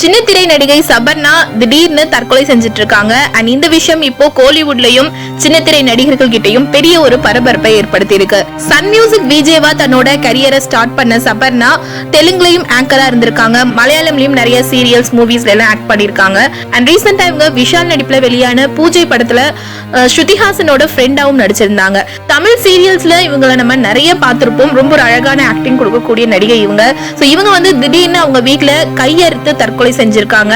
சின்ன திரை நடிகை சபர்ணா திடீர்னு தற்கொலை செஞ்சுட்டு இருக்காங்க அண்ட் இந்த விஷயம் இப்போ கோலிவுட்லயும் சின்ன திரை நடிகர்கள் கிட்டயும் பெரிய ஒரு பரபரப்பை ஏற்படுத்தி இருக்கு சன் மியூசிக் விஜேவா தன்னோட கரியரை ஸ்டார்ட் பண்ண சபர்ணா தெலுங்குலயும் ஆங்கரா இருந்திருக்காங்க. மலையாளம்லயும் நிறைய சீரியல்ஸ் மூவிஸ்ல எல்லாம் ஆக்ட் பண்ணிருக்காங்க அண்ட் ரீசெண்டா இவங்க விஷால் நடிப்புல வெளியான பூஜை படத்துல ஸ்ருதிஹாசனோட ஃப்ரெண்டாவும் நடிச்சிருந்தாங்க. தமிழ் சீரியல்ஸ்ல இவங்களை நம்ம நிறைய பார்த்திருப்போம். ரொம்ப ஒரு அழகான ஆக்டிங் கொடுக்கக்கூடிய நடிகை இவங்க. சோ இவங்க வந்து திடீர்னு அவங்க வீட்டுல கையறுத்து தற்கொலை செஞ்சிருக்காங்க.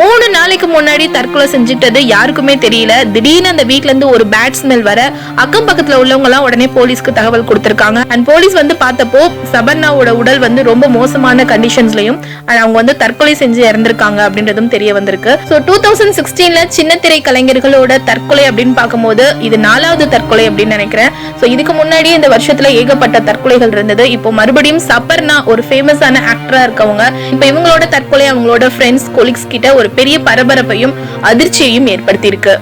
மூணு நாளைக்கு முன்னாடி தற்கொலை செஞ்சுட்டது யாருக்குமே தெரியல. திடீர்னு அந்த வீட்ல இருந்து ஒரு பேட் ஸ்மெல் வர அக்கம் பக்கத்துல உள்ளவங்க எல்லாம் உடனே போலீஸ்க்கு தகவல் கொடுத்திருக்காங்க. அண்ட் போலீஸ் வந்து பார்த்தப்போ சபர்ணாவோட உடல் வந்து ரொம்ப மோசமான கண்டிஷன்ஸ்லயும் அண்ட் அவங்க வந்து தற்கொலை செஞ்சு இறந்திருக்காங்க அப்படின்றதும் தெரிய வந்திருக்கு. ஸோ டூ தௌசண்ட் சிக்ஸ்டீன்ல சின்ன திரை கலைஞர்களோட தற்கொலை அப்படின்னு பார்க்கும்போது இது நாலாவது தற்கொலை அப்படின்னு நினைக்கிறேன். ஸோ இதுக்கு முன்னாடி இந்த வருஷத்துல ஏகப்பட்ட தற்கொலைகள் இருந்தது. இப்போ மறுபடியும் சபர்ணா ஒரு ஃபேமஸான ஆக்டரா இருக்கவங்க. இப்போ இவங்களோட தற்கொலை அவங்களோட ஃப்ரெண்ட்ஸ் கொலிக்ஸ் கிட்ட ஒரு பெரிய பரபரப்பையும் அதிர்ச்சியையும் ஏற்படுத்தியிருக்கு.